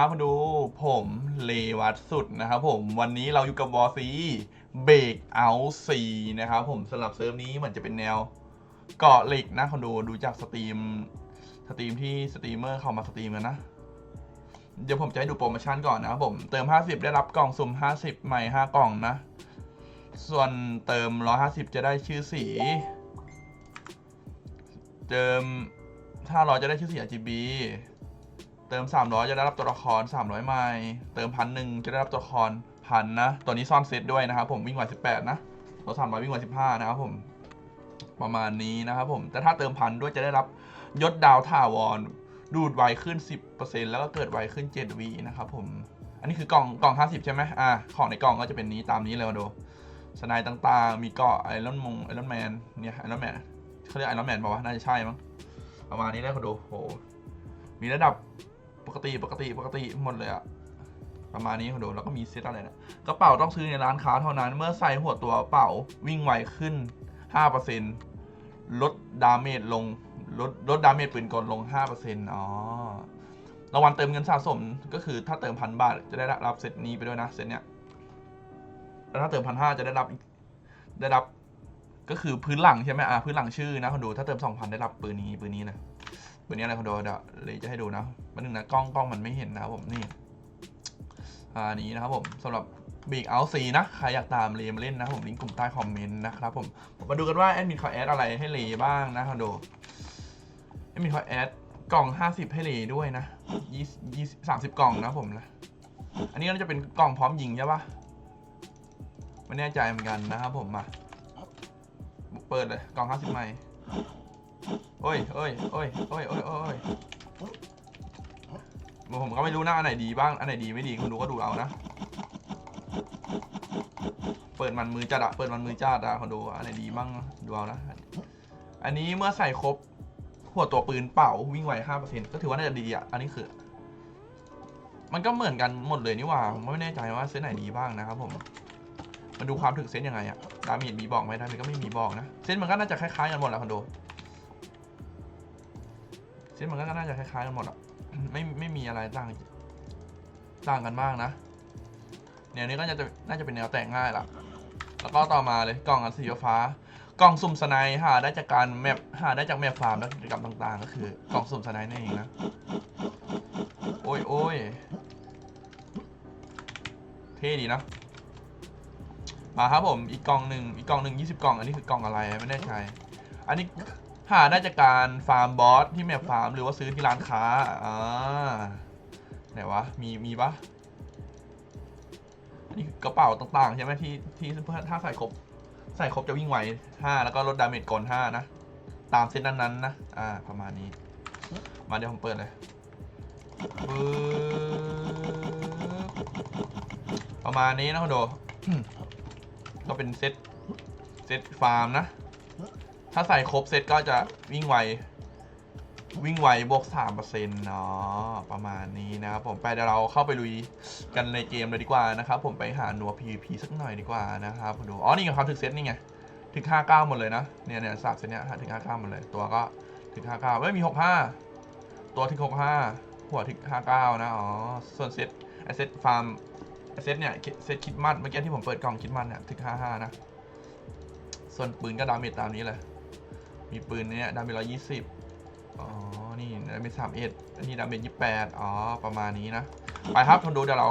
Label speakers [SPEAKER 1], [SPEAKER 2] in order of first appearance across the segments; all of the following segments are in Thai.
[SPEAKER 1] ครับมาดูผมเลวัตสุดนะครับผมวันนี้เราอยู่กับวอซีเบรกเอาซีนะครับผมสำหรับเซิร์ฟนี้เหมือนจะเป็นแนวเกาะเหล็กนะคนดูดูจากสตรีมสตรีมที่สตรีมเมอร์เข้ามาสตรีมกันนะ เดี๋ยวผมจะให้ดูโปรโมชั่นก่อนนะครับผมเติม 50 ได้รับกล่องสุ่ม 50 ใหม่ 5 กล่องนะ ส่วนเติม 150 จะได้ชื่อสี เติม500จะได้ชื่อสี RGB เติม 300 จะได้รับตัวละคร 300ไมล์เติมพันหนึ่งจะได้รับตัวละครพันนะ ตัวนี้ซ่อนเซตด้วยนะครับผมวิ่งไว18 นะตัว300วิ่งไว15 นะครับผม ประมาณนี้นะครับผม แต่ถ้าเติมพันด้วยจะได้รับยศดาวถาวร ดูดไวขึ้น 10%แล้วก็เกิดไวขึ้น7วีนะครับผม อันนี้คือกล่องกล่อง 50 ใช่ไหมอ่า ของในกล่องก็จะเป็นนี้ตามนี้เลยมาดูสไนด์ต่างๆ มีเกาะไอรอนมงไอรอนแมน เนี่ยไอรอนแมนเขาเรียกไอรอนแมนป่าวะ น่าจะใช่มั้ง ประมาณนี้ได้คนดูโห มีระดับ ปกติปกติปกติหมดเลยอะประมาณนี้คุณดูแล้วก็มีเซตอะไรนะกระเป๋าต้องซื้อในร้านค้าเท่านั้น เมื่อใส่หัวตัวกระเป๋าวิ่งไวขึ้น 5%ลดดาเมจลงลดลดดาเมจปืนกลลง 5%อ๋อรางวัลเติมเงินสะสมก็คือถ้าเติมพันบาทจะได้รับเซตนี้ไปด้วยนะเซตเนี้ยแล้วถ้าเติมพันห้าจะได้รับได้รับก็คือพื้นหลังใช่ไหมอะพื้นหลังชื่อนะคุณดูถ้าเติม2,000ได้รับปืนนี้ปืนนี้นะ วันนี้อะไรคอนโดเดี๋ยวเลยจะให้ดูนะมันหนึ่งนะกล้องกล้องมันไม่เห็นนะครับผมนี่อันนี้นะครับผมสำหรับบีกเอาซีนะใครอยากตามเลมาเล่นนะผมลิงก์กลุ่มใต้คอมเมนต์นะครับผมมาดูกันว่าแอดมินเขาแอดอะไรให้เลบ้างนะคอนโดแอดมินเขาแอดกล่อง 50 ให้เลด้วยนะยี่ยี่สามสิบกล่องนะผมนะอันนี้น่าจะเป็นกล่องพร้อมยิงใช่ปะไม่แน่ใจเหมือนกันนะครับผมมาเปิดเลยกล่อง 50ใหม่ โอ้ยโอ้ยโอ้ยโอ้ยโอ้ยโอ้ยผมก็ไม่รู้นะอันไหนดีบ้าง อันไหนดีไม่ดีคุณดูก็ดูเอานะ เปิดมันมือจัดอะเปิดมันมือจัดอะคนดูอันไหนดีบ้างดูเอานะ อันนี้เมื่อใส่ครบหัวตัวปืนเป่าวิ่งไวห้าเปอร์เซ็นต์ก็ถือว่าน่าจะดีอะอันนี้คือ มันก็เหมือนกันหมดเลยนี่หว่า ผมไม่แน่ใจว่าเซตไหนดีบ้างนะครับผมมาดูความถึกเซตยังไงอะดาเมจมีบอกไหมดาเมจก็ไม่มีบอกนะ เซตมันก็น่าจะคล้ายๆกันหมดแหละคนดู เส้นมันก็น่าจะคล้ายๆกันหมดอะไม่ไม่มีอะไรต่างต่างกันมากนะแนวนี้ก็จะน่าจะเป็นแนวแต่ง่ายละแล้วก็ต่อมาเลยกล่องอันสีฟ้ากล่องสุ่มสไนด์หาได้จากการแมปหาได้จากแมปฟาร์มและกิจกรรมต่างๆ ก็คือกล่องสุ่มสไนด์นั่นเองนะโอ้ยโอ้ยเท่ดีนะมาครับผมอีกกล่องหนึ่งอีกกล่องหนึ่งยี่สิบกล่องอันนี้คือกล่องอะไรไม่แน่ใจอันนี้ หาได้จากการฟาร์มบอสที่แมปฟาร์มหรือว่าซื้อที่ร้านค้าอ่าไหนวะมีมีปะอันนี้กระเป๋าต่างๆใช่ไหมที่ที่ถ้าใส่ครบใส่ครบจะวิ่งไวห้าแล้วก็ลดดาเมจก่อนห้านะ ตามเซตนั้นๆนะอ่าประมาณนี้ มาเดี๋ยวผมเปิดเลยปึ๊บประมาณนี้นะคุณโดก็เป็นเซตเซตฟาร์มนะ ถ้าใส่ครบเซตก็จะวิ่งไว วิ่งไวบวกสามเปอร์เซ็นต์เนาะประมาณนี้นะครับผมไปเดี๋ยวเราเข้าไปลุยกันในเกมเลยดีกว่านะครับผมไปหาหนัว PVP สักหน่อยดีกว่านะครับดูอ๋อนี่กับเขาถึงเซตนี่ไงถึงห้าเก้าหมดเลยนะเนี่ยเนี่ยสับเซตเนี้ยถึงห้าเก้าหมดเลย ตัวก็ถึงห้าเก้าไม่มีหกห้าตัวถึงหกห้าหัวถึงห้าเก้านะอ๋อส่วนเซตไอเซตฟาร์มไอเซตเนี่ยเซตคิดมัดเมื่อกี้ที่ผมเปิดกล่องคิดมัดเนี่ยถึงห้าห้านะส่วนปืนก็ดาเมจตามนี้เลย มีปืนเนี่ยดาเมจร้อยยี่สิบอ๋อ นี่ดาเมจสามเอ็ดอันนี้ดาเมจยี่แปดอ๋อ ประมาณนี้นะ ไปครับทนดูเดี๋ยวเรา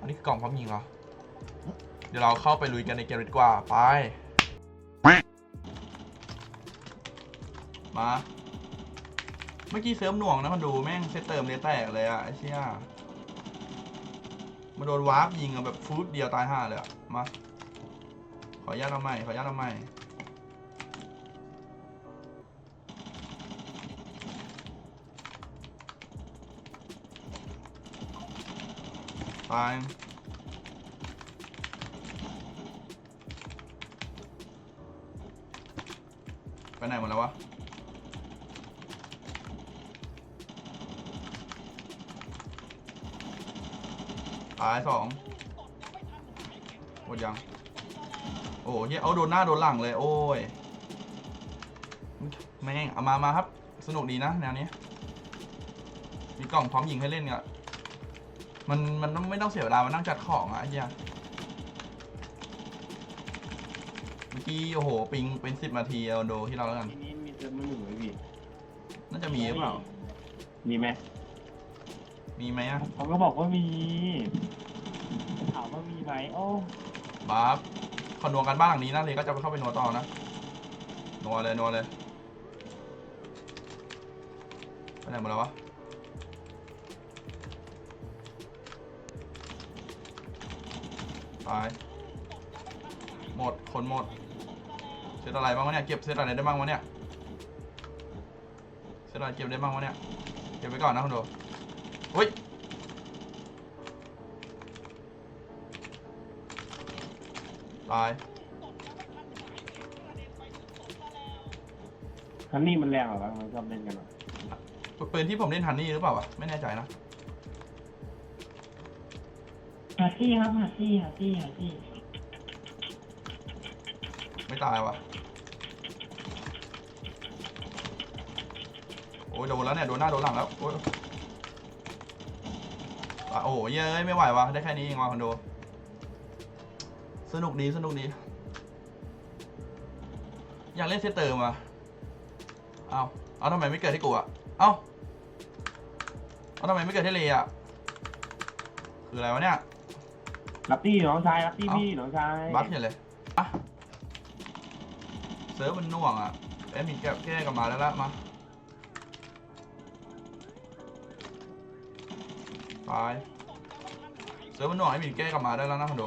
[SPEAKER 1] อันนี้คือกล่องพร้อมยิงเหรอ เดี๋ยวเราเข้าไปลุยกันในเกมเลยดีกว่า ไป มา เมื่อกี้เสริมหน่วงนะมันดูแม่งเซตเติมเลยแตกเลยอะไอ้เชี่ยมาโดนวาร์ปยิงอะแบบฟูดเดียวตายห่าเลยอะมา ขออนุญาตเอาใหม่ ขออนุญาตเอาใหม่ ตายไปไหนหมดแล้ววะตายสองหมดยัง โอ้ยเอาโดนหน้าโดนหลังเลย โอ้ยแม่งเอามามาครับ สนุกดีนะแนวนี้ มีกล่องพร้อมยิงให้เล่นอะ มันมันต้องไม่ต้องเสียเวลามานั่งจัดของอะไอ้เฮียเมื่อกี้โอ้โหปิงเป็นสิบนาทีเอาโดที่เราแล้วกัน
[SPEAKER 2] ทีนี้มีเติมมาหนึ่งไหมพี่
[SPEAKER 1] น่าจะมีหรือเปล่า
[SPEAKER 2] มีไหม
[SPEAKER 1] มีไหมอะ
[SPEAKER 2] เขาก็บอกว่ามีถามว่ามีไหมโอ้
[SPEAKER 1] บาร์ฟขอนัวกันบ้านหลังนี้นะเลยก็จะไปเข้าไปนัวต่อนะนัวเลยนัวเลยไปไหนหมดแล้ววะ ตาย หมด คนหมด เซตอะไรบ้างวะเนี่ย เก็บเซตอะไรได้บ้างวะเนี่ย เซตอะไรเก็บได้บ้างวะเนี่ย เก็บไว้ก่อนนะคุณดูเฮ้ยตาย
[SPEAKER 2] ฮันนี่มันแรงเหรอวะมันชอบเล่นกันเหรอ
[SPEAKER 1] ปืนที่ผมเล่นฮันนี่หรือเปล่าวะ ไม่แน่ใจนะา
[SPEAKER 2] ซี่ครับฮาซี่ฮาซี่ฮาซี่
[SPEAKER 1] ไม่ตายวะโอ้ยโดนแล้วเนี่ยโดนหน้าโดนหลังแล้วโอ้ยอะโอ้ยเย้ยไม่ไหววะได้แค่นี้เองวะคอนโด สนุกดีสนุกดี อยากเล่นเซตเติมอะเอาเอาทำไมไม่เกิดที่กูอะเอาเอาทำไมไม่เกิดที่เลอะคืออะไรวะเนี่ย
[SPEAKER 2] รับตี้น้องชายรับตี้
[SPEAKER 1] เอ้า
[SPEAKER 2] พี่น้องชาย
[SPEAKER 1] บัฟเนี่ยเลยอะเซิร์ฟมันหน่วงอะเอ้ยมีแก้แก้กลับมาแล้วละมาตายเซิร์ฟมันหน่วงไอ้มีแก้กลับมาได้แล้วนะคอนโด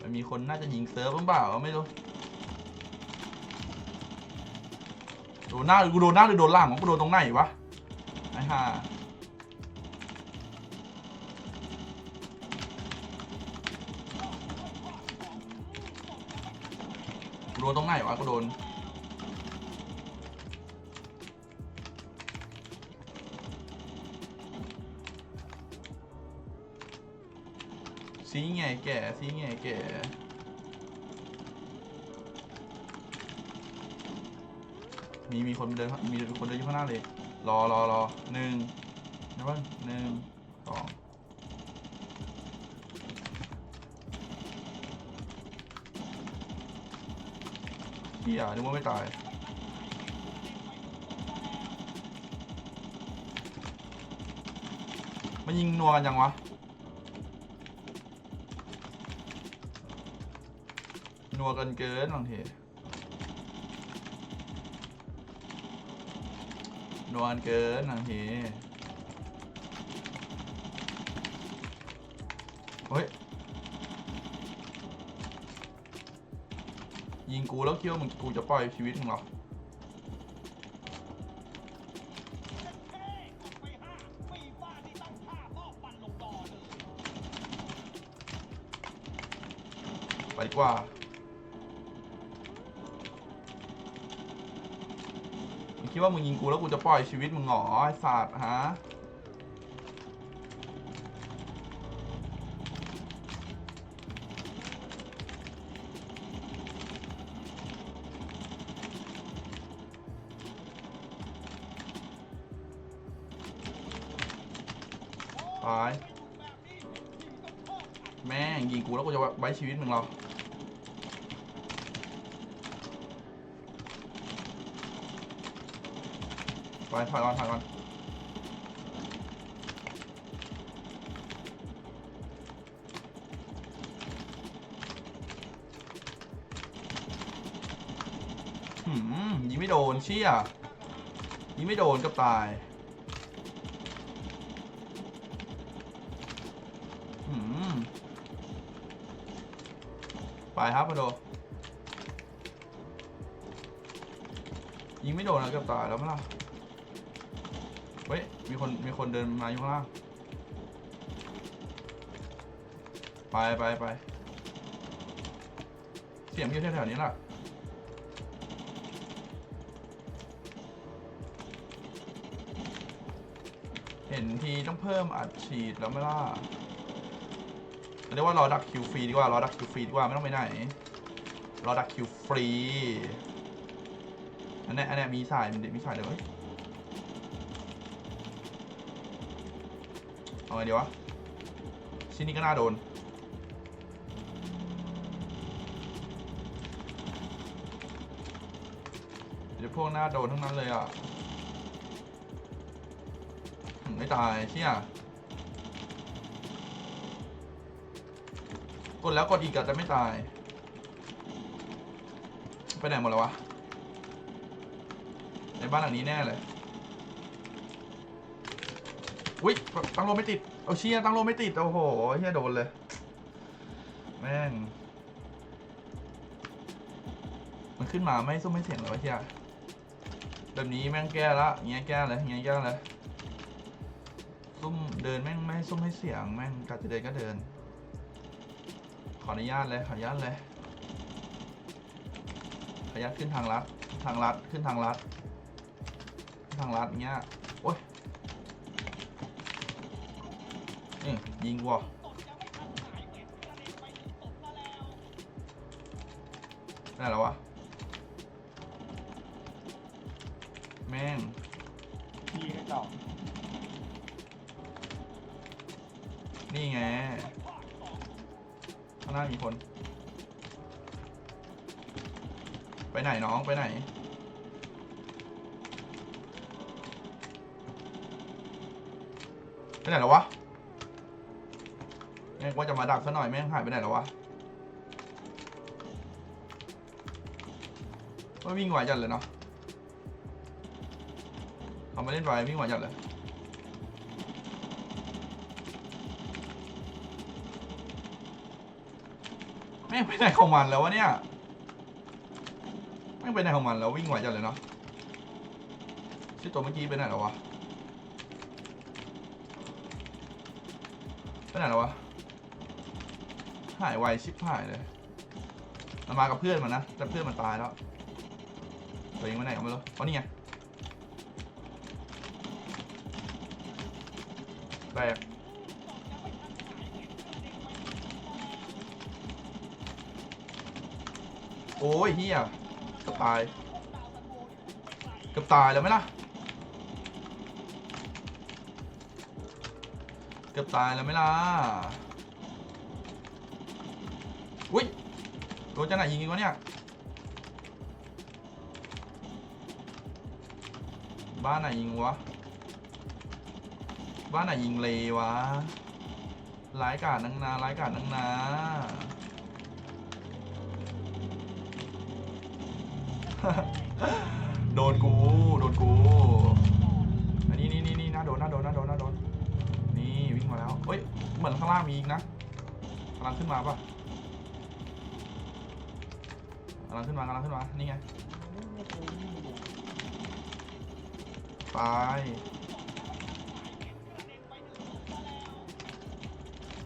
[SPEAKER 1] มันมีคนน่าจะยิงเซิร์ฟหรือเปล่าไม่รู้โดนหน้ากูโดนหน้าหรือโดนหล่างของกูโดนตรงไหนวะไอ้ห่า โดนตรงไหนวะกูโดนซีไงแก่ซีไงแก่มีมีคนเดินมีคนเดินอยู่ข้างหน้าเลย รอรอรอหนึ่งนะบ้าหนึ่ง เฮียนึกว่าไม่ตาย มันยิงนัวกันยังวะ นัวกันเกินบางทีนัวกันเกินบางทีเฮ้ย ยิงกูแล้วคิดว่ามึงกูจะปล่อยชีวิตมึงหรอไปกว่ามึงคิดว่ามึงยิงกูแล้วกูจะปล่อยชีวิตมึงเหรอไอ้สัตว์ฮะ ตาย แม่งยิงกูแล้วกูจะไว้ชีวิตมึงเหรอไปถอยก่อนถอยก่อนหืมยิงไม่โดนเชี่ยยิงไม่โดนกับตาย ครับมาโดยิงไม่โดนนะเกือบตายแล้วมั้งล่ะ เฮ้ย มีคน มีคนเดินมาอยู่ข้างล่าง ไปไปไปเสียงอยู่แถวๆนี้ล่ะเห็นทีต้องเพิ่มอัดฉีดแล้วไม่ล่ะ เรียกว่ารอดักคิวฟรีดีกว่ารอดักคิวฟรีดีกว่าไม่ต้องไปไหนรอดักคิวฟรีอันนี้อันนี้มีสายมีมีสายเดี๋ยวเว้ยเอาไงดีวะชิ้นนี้ก็น่าโดนเดี๋ยวพวกหน้าโดนทั้งนั้นเลยอะไม่ตายเชี่ย กดแล้วกดอีกอะจะไม่ตาย ไปไหนหมดแล้ววะ ในบ้านหลังนี้แน่เลย อุ้ยตั้งโลไม่ติด เอาเชียตั้งโลไม่ติด โอ้โหเชี่ยโดนเลย แม่ง มันขึ้นมาไม่ซุ้มไม่เสียงเลยวะเชียแบบนี้แม่งแก้ละเงี้ยแก้เลยเงี้ยแก้เลยซุ่มเดินแม่งไม่ซุ่มให้เสียงแม่งกัดจะเดินก็เดิน ขออนุญาตเลย ขออนุญาตเลย ขออนุญาตขึ้นทางลัด ทางลัด ขึ้นทางลัดขึ้นทางลัดเงี้ย โอ้ยนี่ยิงว่ะได้แล้ววะ แม่ง
[SPEAKER 2] พี่ให้ต่อ
[SPEAKER 1] นี่ไงข้างหน้ามีคน ไปไหนน้องไปไหน ไปไหนแล้ววะแม่งว่าจะมาดักซะหน่อยแม่งหายไปไหนแล้ววะว่าวิ่งไหวจัดเลยเนาะเอามาเล่นไววิ่งไหวจัดเลย แม่ไปไหนของมันแล้ววะเนี่ยแม่ไปไหนของมันแล้ววิ่งไหวจัดเลยเนาะชื่อตัวเมื่อกี้ไปไหนแล้ววะไปไหนแล้ววะหายไวชิบหายเลยมันมากับเพื่อนมันนะแต่เพื่อนมันตายแล้วตัวเองไปไหนก็ไม่รู้เพราะนี่ไงแบก อ้ยเฮียเกือบตายเกือบตายแล้วไหมล่ะเกือบตายแล้วไหมล่ะ อุ้ยโดนจะไหนยิงอีกวะเนี่ย บ้านไหนยิงวะ บ้านไหนยิงเลยวะร้ายกาจนังนาร้ายกาจนังนา โดนกู โดนกู อันนี้นี่นี่นี่น่าโดนน่าโดนน่าโดนน่าโดน นี่วิ่งมาแล้วเอ้ย เหมือนข้างล่างมีอีกนะกำลังขึ้นมาป่ะกำลังขึ้นมากำลังขึ้นมา นี่ไงตาย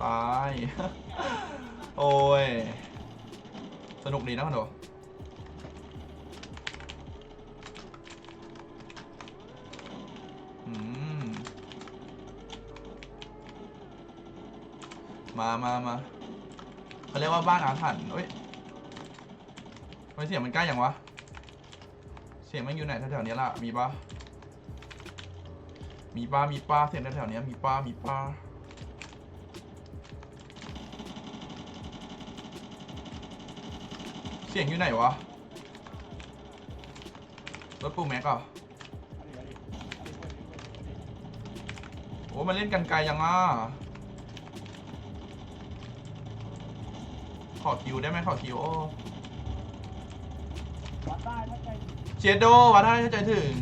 [SPEAKER 1] ตายโอ้ย สนุกดีนะคอนโด มามามาเขาเรียกว่าบ้านอาถรรพ์เอ้ยทำไมเสียงมันใกล้อย่างวะ เสียงมันอยู่ไหนแถวๆนี้ล่ะ มีปะมีป้ามีป้าเสียงแถวๆนี้มีป้ามีป้าเสียงอยู่ไหนวะ รถปูแม็กอะโอ้มันเล่นกันไกลยังอะ ขอคิวได้ไหมขอคิวโอ้
[SPEAKER 2] วัดได้ถ้าใจ
[SPEAKER 1] เจโดวัดได้เข้าใจถึง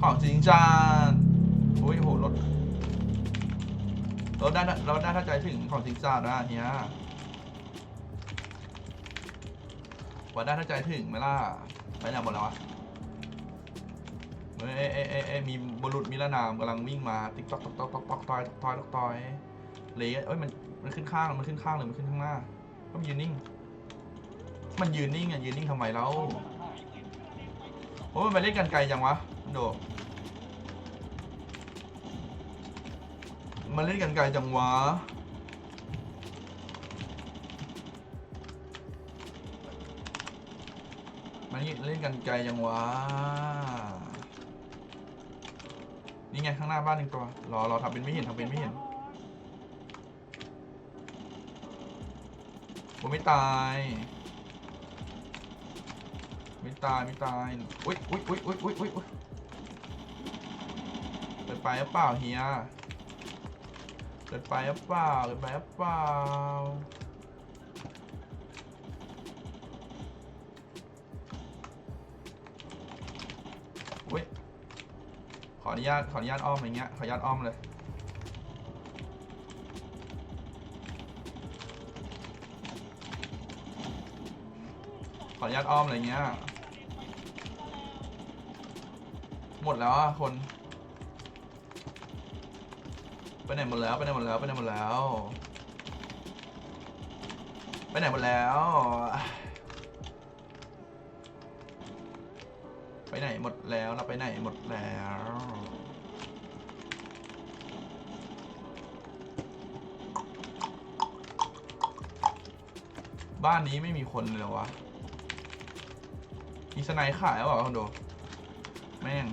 [SPEAKER 1] ของจริงจานโอ้ยโหรถรถได้รถได้ถ้าใจถึงของจริงจานนะเฮียวัดได้ถ้าใจถึงไหมล่ะไปไหนหมดแล้ววะเอ้ยเอ้ยเอ้ยเอ้ยมีบุรุษมิรนามกำลังวิ่งมาติ๊กต๊อกต๊อกต๊อกต๊อกต๊อกตอยต๊อกตอยต๊อกตอยเลยเอ้ยมันมันขึ้นข้างมันขึ้นข้างหรือมันขึ้นข้างหน้า ก็มันยืนนิ่ง มันยืนนิ่งอะยืนนิ่งทำไมแล้วโอ้ยมันไปเล่นกันไกลจังวะโดมาเล่นกันไกลจังวะมาเล่นกันไกลจังวะนี่ไงข้างหน้าบ้านหนึ่งตัวรอรอทำเป็นไม่เห็นทำเป็นไม่เห็น ผมไม่ตาย ไม่ตายไม่ตายอุ้ยอุ้ยอุ้ยอุ้ยอุ้ยอุ้ยอุ๊ยเกิดไปหรือเปล่าเฮียเกิดไปหรือเปล่าเกิดไปหรือเปล่าอุ้ยขออนุญาตขออนุญาตอ้อมอย่างเงี้ยขออนุญาตอ้อมเลย ออนุญาตอ้อมอะไรเงี้ย หมดแล้วอะคน ไปไหนหมดแล้วไปไหนหมดแล้วไปไหนหมดแล้ว ไปไหนหมดแล้ว ไปไหนหมดแล้วเราไปไหนหมดแล้วบ้านนี้ไม่มีคนเลยวะ มีสไนด์ขายหรือเปล่าคอนโด แม่ง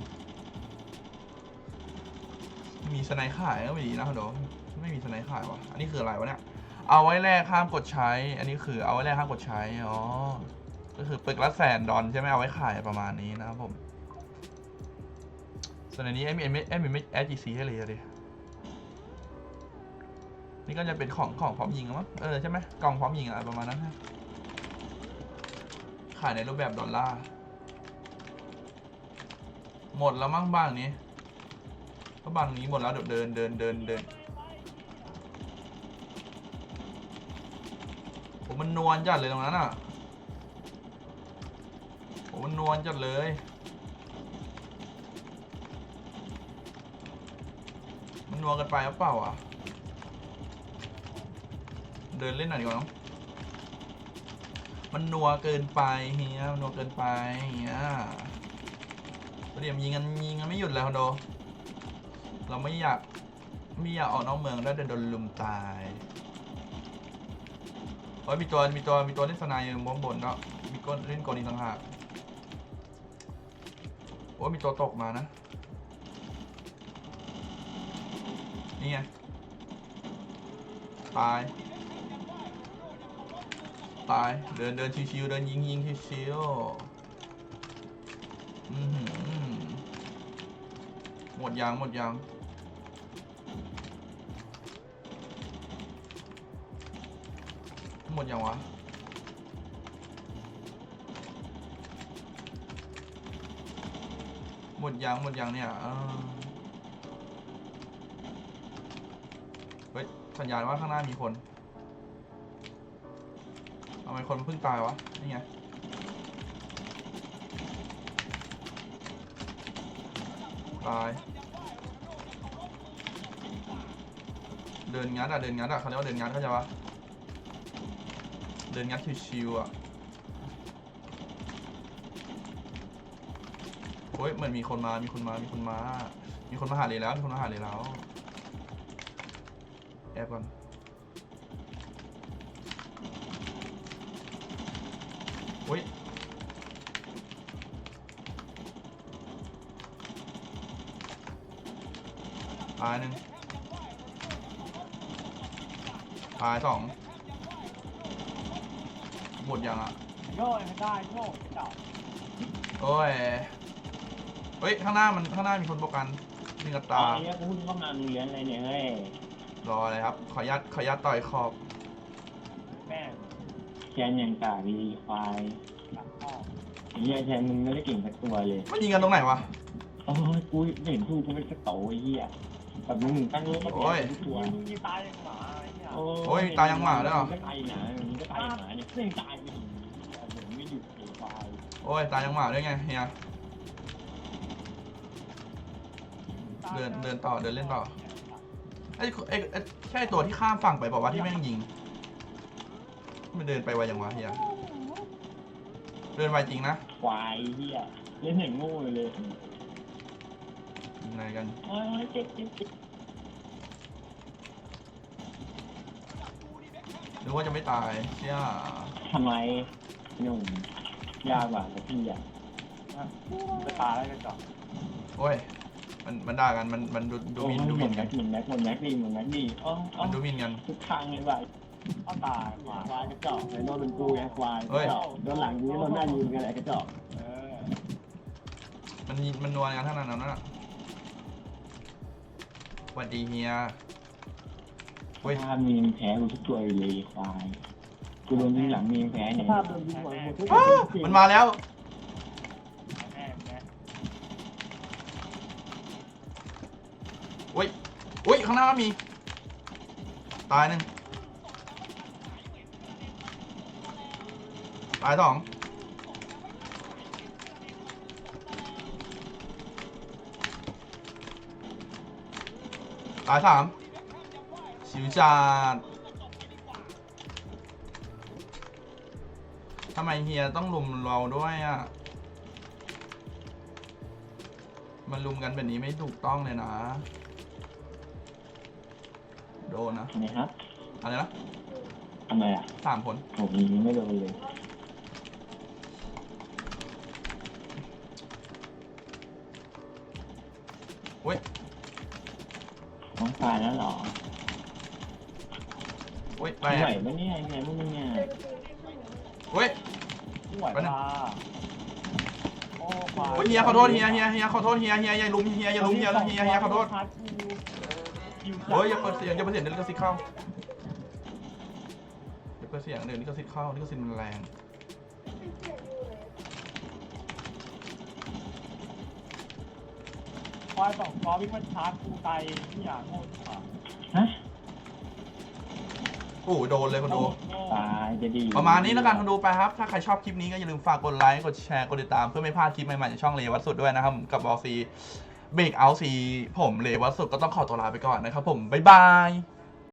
[SPEAKER 1] มีสไนด์ขายก็ไม่ดีนะคอนโด ไม่มีสไนด์ขายวะอันนี้คืออะไรวะเนี่ย เอาไว้แลกห้ามกดใช้ อันนี้คือเอาไว้แลกห้ามกดใช้ อ๋อ ก็คือปึกละแสนดอลใช่ไหมเอาไว้ขายประมาณนี้นะครับผมส่วนอันนี้แอดมินไม่แอดมินไม่แอดจีซีให้เลยอะดินี่ก็จะเป็นของของพร้อมยิงอะมั้งเออใช่ไหมกล่องพร้อมยิงอะประมาณนั้นฮะ ขายในรูปแบบดอลลาร์ หมดแล้วมั้งบ้านนี้ก็บ้านนี้หมดแล้วเดี๋ยวเดินเดินเดินเดินผมมันนวลจัดเลยตรงนั้นอะผมมันนวลจัดเลยมันนัวกันไปหรือเปล่าอะ เดินเล่นหน่อยดีกว่าเนอะ มันนัวเกินไปเฮียมันนัวเกินไปเฮียเดี๋ยวยิงกันยิงกันไม่หยุดเลยคอนโด เราไม่อยากไม่อยากออกนอกเมืองแล้วเดี๋ยวโดนลุมตายโอ้ยมีตัวมีตัวมีตัวเล่นสไนายอยู่บนบนแล้วมีก้นเล่นกลอีกต่างหากโอ้ยมีตัวตกมานะนี่ไงตาย ตาย เดินเดินชิวๆเดินยิงยิงชิวๆอือหือหมดยางหมดยางหมดยังวะหมดยังหมดยังเนี่ยเฮ้ยสัญญาณว่าข้างหน้ามีคน คนเพิ่งตายวะ นี่ไง ตาย เดินงัดอะ เดินงัดอะเขาเรียกว่าเดินงัดเข้าใจปะเดินงัดชิวๆอะโอ้ยเหมือนมีคนมา มีคนมา มีคนมา มีคนมาหาเลยแล้ว มีคนมาหาเลยแล้ว แอบก่อนายหนึ่งตายสองหมดยังอะ
[SPEAKER 2] โย่ไม่ได้โย่เจ้า
[SPEAKER 1] โอ้ย เฮ้ย ข้างหน้ามันข้างหน้ามีคนประกันมีกระ
[SPEAKER 2] ตา
[SPEAKER 1] ตา
[SPEAKER 2] ยเนี่ยกูเพิ่งเข้ามาโรงเรียนอะไรเนี่ยเฮ้ย
[SPEAKER 1] รออะไรครับ ขออนุญาตขออนุญาตต่อยขอบ
[SPEAKER 2] แม่งแชนยังกาดีควายตัดพ่อไอ้เหี้ยแชนมึงไม่ได้เก่งสักตัวเลย
[SPEAKER 1] มันยิงกันตรงไหนวะ
[SPEAKER 2] โอ้ยกูเห็นทูกูเป็นกระโตไอ้เหี้ย แบบมึงตั้งเรื่องมา
[SPEAKER 1] โอ้ย
[SPEAKER 2] ทุกตัว
[SPEAKER 3] มึงมีตายอย่างหมาไอ้เนี่ย
[SPEAKER 1] โอ้ยตายยังหมาด้วยเหรอ
[SPEAKER 2] มึงก็ตายหนามึงก็ตายหนาเนี่ยเรื่องตายไปถึงผมไม่หยุดไอ้ควาย
[SPEAKER 1] โอ้ยตายยังหมาด้วยไงเฮียเดินเดินต่อเดินเล่นต่อไอ้ไอ้ไอ้ใช่ตัวที่ข้ามฝั่งไปบอกว่าวะที่แม่งยิง มันเดินไปไวยังวะเฮียเดินไวจริงนะ
[SPEAKER 2] ควายไอ้เหี้ยเล่นอย่างโง่เลย
[SPEAKER 1] ยิงอะไรกัน
[SPEAKER 2] เอ้ยเจ็บเจ็บเจ็บ
[SPEAKER 1] นึกว่าจะไม่ตายเชี่ย
[SPEAKER 2] ทำไมหนุ่มยากกว่าแต่พี่อะ
[SPEAKER 3] ไปตายแล้วกันก่อน
[SPEAKER 1] โอ้ย มัน มันด่ากัน มัน มันดูดูหมินดูห
[SPEAKER 2] ห
[SPEAKER 1] มิ
[SPEAKER 2] มุ
[SPEAKER 1] น
[SPEAKER 2] น
[SPEAKER 1] กั
[SPEAKER 2] แม็
[SPEAKER 1] น
[SPEAKER 2] กหมุนแม็กหมุนแม็กดีหมุนแม็กดีอ๋ออ๋อ
[SPEAKER 1] มันดูหมินกัน
[SPEAKER 2] ทุกทางเลยว่ะ
[SPEAKER 3] เอาตายขวา
[SPEAKER 2] ควายกระจอกเลยโดนเป็นกูไงควาย
[SPEAKER 1] เฮ้ย
[SPEAKER 2] โดนหลังยิงโดนหน้ายิงกันไอ้กระจอก
[SPEAKER 3] เออ
[SPEAKER 1] มันยิมันนวลกันเท่านั้นนะส วัสดีเฮียเฮ้ย
[SPEAKER 2] ถ้ามีแพ้กูทุกตัวเลยควายกูโดนยิงหลังมีแพ้เนี่ย
[SPEAKER 3] ภาพโดนยิงหัวหมดทุก
[SPEAKER 1] อ้าวมันมาแล้ว
[SPEAKER 3] แม่แม่
[SPEAKER 1] อุ้ย อุ้ย ข้างหน้าก็มี ตายหนึ่งตายสอง ตายสามชิวจัดทำไมเฮียต้องลุมเราด้วยอะ มันลุมกันแบบนี้ไม่ถูกต้องเลยนะ โดนนะ
[SPEAKER 2] นะครับ
[SPEAKER 1] อะไรนะ
[SPEAKER 2] ทำไมอะ
[SPEAKER 1] สามผล
[SPEAKER 2] ผมยิงไม่โดนเลย ตายแล้วเหรอ
[SPEAKER 1] เว้ยไป
[SPEAKER 2] ไม่ไหว
[SPEAKER 1] อะ
[SPEAKER 2] ปะเนี่ยไงพวกมึงเนี่ย
[SPEAKER 1] เว้ย
[SPEAKER 3] ไม่ไหวตาโอ้ควาย
[SPEAKER 1] เฮ้ยเฮียขอโทษเฮียเฮียเฮียขอโทษเฮียเฮียอย่าลุมเฮียอย่าลุมเฮียเฮียเฮียขอโทษเฮ้ยอย่าเปิดเสียงอย่าเปิดเสียงเดี๋ยวลิขสิทธิ์เข้าอย่าเปิดเสียงเดี๋ยวลิขสิทธิ์เข้าลิขสิทธิ์มันแรง
[SPEAKER 3] ควายสองกอวิ่งมาชาร์จกูตายที่อย่างโง่ที่สุด
[SPEAKER 2] ฮะ
[SPEAKER 1] โอ้โหโดนเลยคนดู
[SPEAKER 2] ตายจะดี
[SPEAKER 1] ประมาณนี้แล้วกันคนดูไปครับ ถ้าใครชอบคลิปนี้ก็อย่าลืมฝากกดไลค์ กดแชร์ กดติดตามเพื่อไม่พลาดคลิปใหม่ๆจากช่องเลวัตสุดด้วยนะครับ กับบอลซีเบรกเอาซีผมเลวัตสุดก็ต้องขอตัวลาไปก่อนนะครับผม บ๊ายบาย